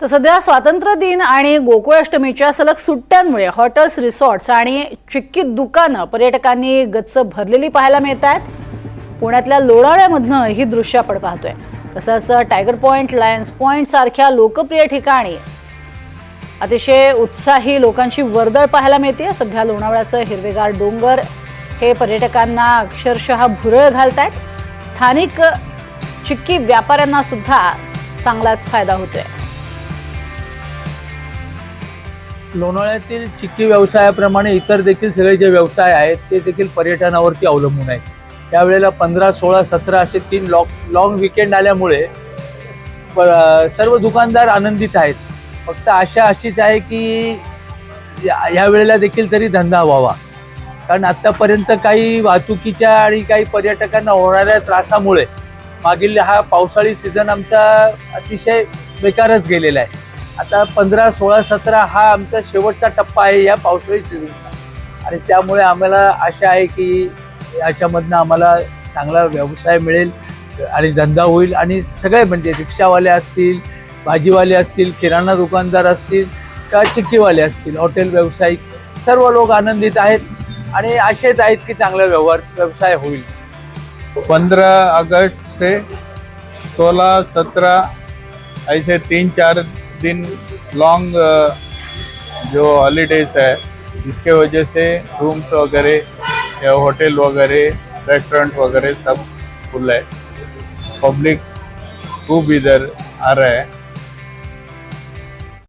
तर सध्या स्वातंत्र्य दिन आणि गोकुळाष्टमीच्या सलग सुट्ट्यांमुळे हॉटेल्स रिसॉर्ट्स आणि चिक्की दुकानं पर्यटकांनी गच्च भरलेली पाहायला मिळत आहेत. पुण्यातल्या लोणावळ्यामधनं ही दृश्य आपण पाहतोय. तसंच टायगर पॉइंट लायन्स पॉइंट सारख्या लोकप्रिय ठिकाणी अतिशय उत्साही लोकांची वर्दळ पाहायला मिळते. सध्या लोणावळ्याचं हिरवेगार डोंगर हे पर्यटकांना अक्षरशः भुरळ घालत आहेत. स्थानिक चिक्की व्यापाऱ्यांना सुद्धा चांगलाच फायदा होतोय. लोणावळ्यातील चिक्की व्यवसायाप्रमाणे इतर देखील सगळे जे व्यवसाय आहेत ते देखील पर्यटनावरती अवलंबून आहेत. त्यावेळेला पंधरा सोळा सतरा असे तीन लॉ लॉंग विकेंड आल्यामुळे प- सर्व दुकानदार आनंदित आहेत. फक्त आशा अशीच आहे की या या वेळेला देखील तरी धंदा व्हावा. कारण आत्तापर्यंत काही वाहतुकीच्या आणि काही पर्यटकांना होणाऱ्या त्रासामुळे मागील हा पावसाळी सीझन आमचा अतिशय बेकारच गेलेला आहे. आता पंधरा सोळा सतरा हा आमचा शेवटचा टप्पा आहे या पावसाळी सीझनचा आणि त्यामुळे आम्हाला आशा आहे की याच्यामधनं आम्हाला चांगला व्यवसाय मिळेल आणि धंदा होईल. आणि सगळे म्हणजे रिक्षावाले असतील भाजीवाले असतील किराणा दुकानदार असतील का चिक्कीवाले असतील हॉटेल व्यावसायिक सर्व लोक आनंदित आहेत आणि आशेत आहेत की चांगला व्यवहार व्यवसाय होईल. पंद्रह अगस्त से सोलह सत्रह ऐसे तीन चार दिन लॉन्ग जो हॉलीडेज है, जिसके वजह से रूम्स वगैरह या होटल वगैरह रेस्टोरेंट वगैरह सब खुल है। पब्लिक खूब इधर आ रहा है।